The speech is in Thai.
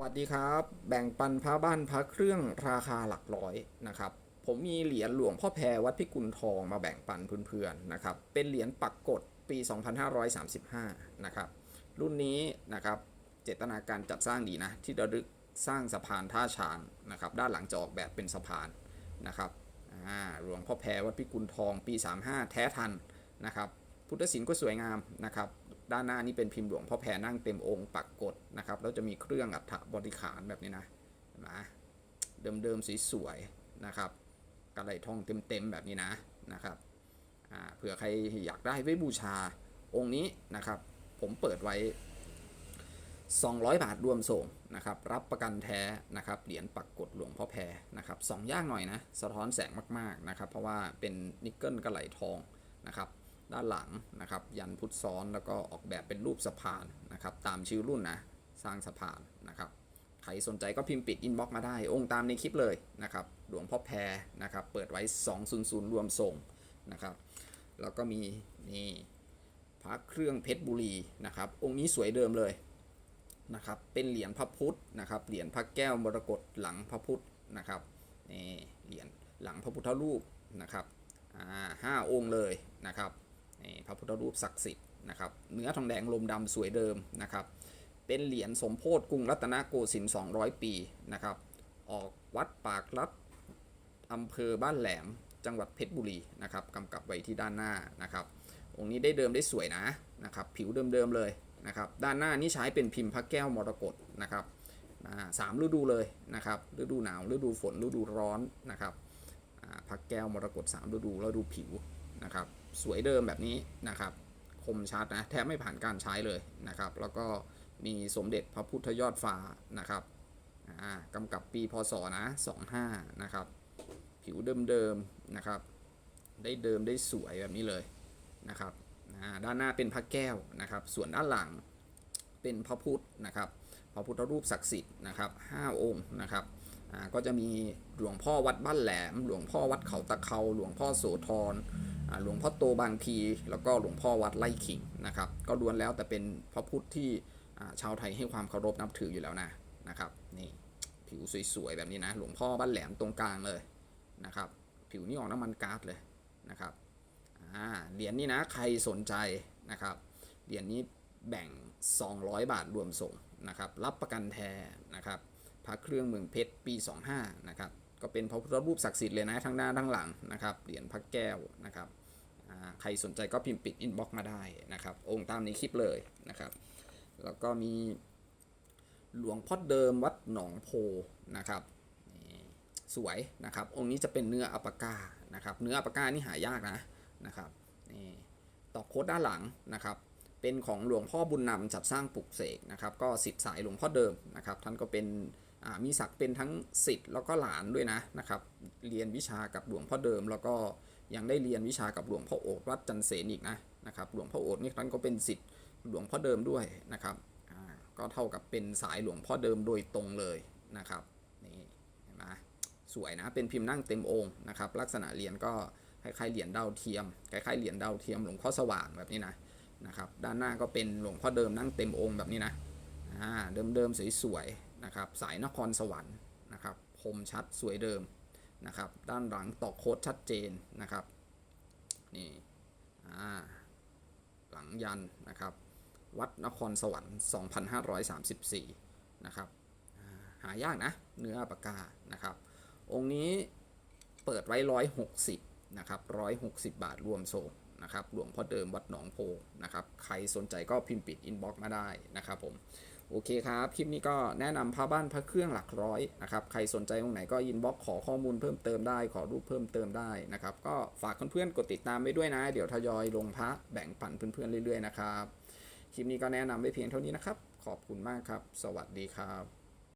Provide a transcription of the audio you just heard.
วัสดีครับ แบ่งปันพระบ้านพระเครื่องราคาหลักร้อยนะครับ ผมมีเหรียญหลวงพ่อแพรวัดพิกุลทองมาแบ่งปันเพื่อนๆนะครับ เป็นเหรียญปักกฎปี 2535 นะครับ รุ่นนี้นะครับ เจตนาการจัดสร้างดีนะ ที่ระลึกสร้างสะพานท่าช้างนะครับ ด้านหลังจะออกแบบเป็นสะพานนะครับหลวงพ่อแพรวัดพิกุลทองปี 35 แท้ทันนะครับ พุทธศิลป์ก็สวยงามนะครับ ด้านหน้านี่เป็นพิมพ์หลวงพ่อแพรนั่งเต็มองค์ปักกฎนะครับแล้วจะมีเครื่องอัฐบริขารแบบนี้นะเห็นไหมเดิมๆสวยๆนะครับกระไหลทองเต็มๆแบบนี้นะนะครับเผื่อใครอยากได้ไว้บูชาองค์นี้นะครับ ผมเปิดไว้ 200 บาทรวมส่งนะครับ รับประกันแท้นะครับเหรียญปักกฎหลวงพ่อแพรนะครับสองย่างหน่อยนะ สะท้อนแสงมากๆนะครับ เพราะว่าเป็นนิกเกิลกระไหลทองนะครับ ด้านหลังนะครับยันพุทธซ้อนแล้วก็ออกแบบเป็นรูปสะพานนะครับตามชื่อรุ่นนะสร้างสะพานนะครับใครสนใจก็พิมพ์ปิดอินบ็อกมาได้ องค์ตามในคลิปเลยนะครับหลวงพ่อแพรนะครับเปิดไว้ 200 รวมส่งนะครับแล้วก็มีนี่พระเครื่องเพชรบุรีนะครับองค์นี้สวยเดิมเลยนะครับเป็นเหรียญพระพุทธนะครับเหรียญพระแก้วมรกตหลังพระพุทธนะครับนี่เหรียญหลังพระพุทธรูปนะครับอ่าห้าองค์เลยนะครับ นี่พระพุทธรูปศักดิ์สิทธิ์นะครับเนื้อทองแดงลมดำสวยเดิมนะครับ เป็นเหรียญสมโพธิกรุงรัตนโกสินทร์200 ปีนะครับ ออกวัดปากรัดอำเภอบ้านแหลมจังหวัดเพชรบุรีนะครับกำกับไว้ที่ด้านหน้านะครับ องค์นี้ได้เดิมได้สวยนะนะครับ ผิวเดิมๆเลยนะครับ ด้านหน้านี่ใช้เป็นพิมพ์พระแก้วมรกตนะครับสามฤดูเลยนะครับ ฤดูหนาว ฤดูฝน ฤดูร้อนนะครับพระแก้วมรกตสามฤดูแล้วดูผิวนะครับ สวยเดิมแบบนี้นะครับคมชัดนะแทบไม่ผ่านการใช้เลยนะครับ แล้วก็มีสมเด็จพระพุทธยอดฟ้านะครับอ่ากำกับปีพศนะ25นะครับ ผิวเดิมๆนะครับ ได้เดิมได้สวยแบบนี้เลยนะครับอ่าด้านหน้าเป็นพระแก้วนะครับ ส่วนด้านหลังเป็นพระพุทธนะครับ พระพุทธรูปศักดิ์สิทธิ์นะครับห้าองค์นะครับอ่าก็จะมีหลวงพ่อวัดบ้านแหลม หลวงพ่อวัดเขาตะเคาหลวงพ่อโสธร หลวงพ่อโตบางพีแล้วก็หลวงพ่อวัดไร่ขิงนะครับ ก็ล้วนแล้วแต่เป็นพระพุทธที่ชาวไทยให้ความเคารพนับถืออยู่แล้วนะนะครับนี่ผิวสวยๆแบบนี้นะหลวงพ่อบ้านแหลมตรงกลางเลยนะครับ ผิวนี่ออกน้ำมันก๊าซเลยนะครับอ่าเหรียญนี้นะใครสนใจนะครับเหรียญนี้แบ่ง 200 บาทรวมส่งนะครับรับประกันแท้นะครับพระเครื่องเมืองเพชรปี 25นะครับก็เป็นพระพุทธรูปศักดิ์สิทธิ์เลยนะทั้งหน้าทั้งหลังนะครับเหรียญพระแก้วนะครับ ใครสนใจก็พิมพ์ปิดอินบ็อกมาได้นะครับ องค์ตามในคลิปเลยนะครับ แล้วก็มีหลวงพ่อเดิมวัดหนองโพนะครับนี่สวยนะครับ องค์นี้จะเป็นเนื้ออัปาก้านะครับ เนื้ออัปาก้านี่หายากนะนะครับนี่ตอกโคดด้านหลังนะครับ เป็นของหลวงพ่อบุญนำจัดสร้างปลุกเสกนะครับ ก็สิทธิ์สายหลวงพ่อเดิมนะครับ ท่านก็เป็นมีศักดิ์เป็นทั้งสิทธิ์แล้วก็หลานด้วยนะนะครับ เรียนวิชากับหลวงพ่อเดิมแล้วก็ ยังได้เรียนวิชากับหลวงพ่อโอษวัดจันเสนอีกนะนะครับหลวงพ่อโอษนี่ท่านก็เป็นสิทธิ์หลวงพ่อเดิมด้วยนะครับก็เท่ากับเป็นสายหลวงพ่อเดิมโดยตรงเลยนะครับนี่เห็นไหมสวยนะเป็นพิมพ์นั่งเต็มองค์นะครับลักษณะเหรียญก็คล้ายๆเหรียญดาวเทียมคล้ายๆเหรียญดาวเทียมหลวงพ่อสว่างแบบนี้นะนะครับด้านหน้าก็เป็นหลวงพ่อเดิมนั่งเต็มองค์แบบนี้นะเดิมๆสวยๆนะครับสายนครสวรรค์นะครับคมชัดสวยเดิม นะครับ ด้านหลังตอกโค้ดชัดเจนนะครับ นี่หลังยันนะครับ วัดนครสวรรค์ 2534 นะครับอ่าหายากนะ เนื้อปากกา นะครับ องค์นี้เปิดไว้ 160 นะครับ 160 บาทรวมโซงนะครับ หลวงพ่อเดิมวัดหนองโพ นะครับ ใครสนใจก็พิมพ์ปิดอินบ็อกซ์มาได้นะครับผม โอเคครับ คลิปนี้ก็แนะนำพระบ้านพระเครื่องหลักร้อยนะครับ ใครสนใจตรงไหนก็ยินบ็อกขอข้อมูลเพิ่มเติมได้ ขอรูปเพิ่มเติมได้นะครับ ก็ฝากเพื่อนๆกดติดตามไว้ด้วยนะ เดี๋ยวทยอยลงพระแบ่งปันเพื่อนๆเรื่อยๆนะครับ คลิปนี้ก็แนะนำไว้เพียงเท่านี้นะครับ ขอบคุณมากครับ สวัสดีครับ